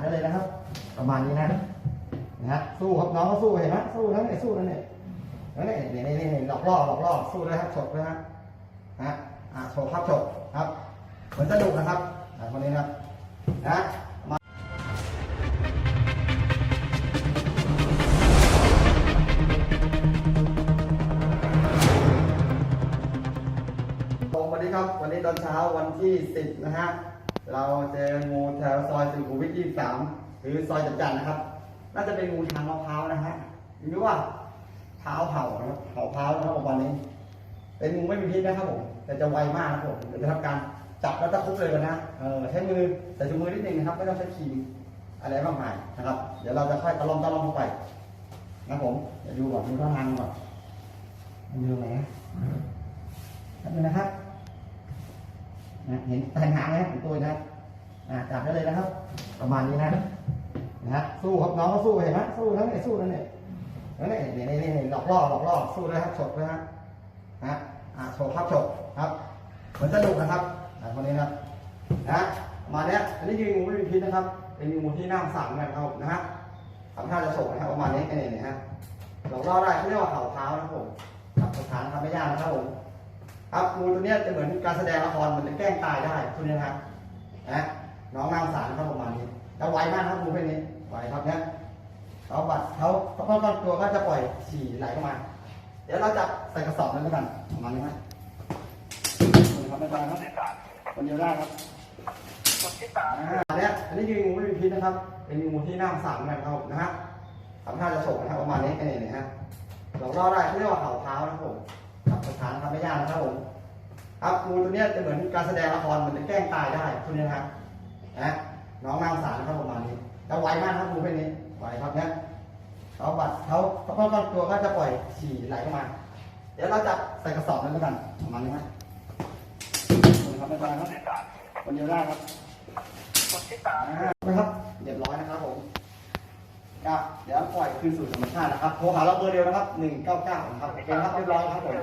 ได้เลยนะครับ ประมาณนี้นะนะฮะสู้ครับน้องก็สู้เห็นไหมสู้แล้วเนี่ยสู้แล้วเนี่ยแล้วเนี่ยเนี่นี่นี่หลอกล่อหลอกล่อสู้เลยครับฉกเลยฮะนะอะฉกครับฉกครับ เหมือนสนุกนะครับอะคนนี้นะนะมาสวัสดีครับ วันนี้ตอนเช้าวันที่ 10 นะฮะ เราเจองูแถวซอยสุขุมวิท23หรือซอยจัดจันนะครับ น่าจะเป็นงูทางมะพร้าวนะฮะหรือว่าเท้าเห่านะครับเห่าเท้านะครับวันนี้ เป็นงูไม่มีพิษนะครับผมแต่จะไวมากนะครับผมเดี๋ยวจะทำการจับแล้วตะคุบเลยนะเออใช้มือใส่ถุงมือนิดนึงนะครับไม่ต้องใช้ครีมอะไรมากมายนะครับ เดี๋ยวเราจะค่อยตะล่อมตะล่อมเข้าไปนะผมเดี๋ยวดูก่อนดูท่าทางก่อนมันอยู่ไหนนะแป๊บนึงนะครับ นะเห็นแทงหางไหมของตัวนะครับอ่าจับได้เลยนะครับ ประมาณนี้นะนะฮะสู้ครับน้องก็สู้เห็นไหมสู้แล้วเนี่ยสู้แล้วเนี่ยแล้วเนี่ยนี่นี่นี่หลอกล่อหลอกล่อสู้เลยครับฉกเลยฮะฮะอ่าฉกครับฉกครับเหมือนสนุกนะครับอ่าคนนี้นะครับนะประมาณเนี้ยอันนี้คืองูไม่มีพิษนะครับ เป็นงูที่น่าสงสารนะครับนะฮะทำท่าจะฉกนะครับประมาณนี้นี่นี่ฮะหลอกล่อได้เขาเรียกว่าเข่าเท้านะครับผมจับสถานทำไม่ยากนะครับผม ครับงูตัวเนี้ยจะเหมือนการแสดงละครเหมือนจะแกล้งตายได้ตัวนี้นะครับนะน้องนางสารนครับประมาณนี้จะไวมากครับงูเพศนี้ไวครับเนี่ยเขาบัดเขาเขาป้องกันตัวก็จะปล่อยฉี่ไหลออกมา เดี๋ยวเราจะใส่กระสอบนั้นกันประมาณนี้ครับนี่ครับไม่เป็นไรครับคนเดียวได้ครับอ่าอันเนี้ยอันนี้คืองูไม่มีพิษนะครับ เป็นงูที่น่าสงสารนะครับนะฮะทำท่าจะฉกนะครับประมาณนี้นี่นี่ฮะหลอกล่อได้เขาเรียกว่าเข่าเท้านะครับผม จับสถานทำไม่ยากนะครับผมครับงูตัวเนี้ยจะเหมือนการแสดงละครเหมือนจะแกล้งตายได้ตัวนี้นะครับนะน้องนางสารนะครับประมาณนี้จะไวมากครับงูเพศนี้ไวครับเนี่ยเขาบัดเขาเขาป้องกันตัวก็จะปล่อยฉี่ไหลออกมา เดี๋ยวเราจะใส่กระสอบนั้นแล้วกันประมาณนี้ครับนี่ครับไม่เป็นไรครับคนเดียวได้ครับอ่านะครับเรียบร้อยนะครับผม ก็เดี๋ยวปล่อยคืนสู่ธรรมชาตินะครับ โทรหาเราเบอร์เดียวนะครับหนึ่งเก้าครับโอเคครับเรียบร้อยครับผม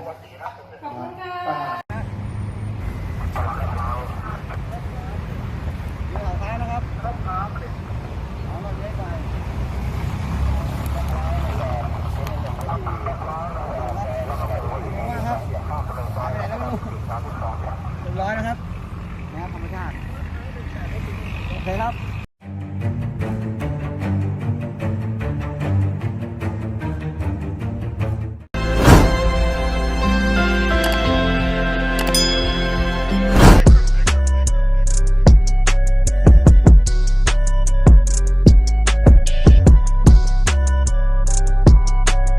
ขอบคุณค่ะร้อยนะครับนะครับธรรมชาติโอเคครับ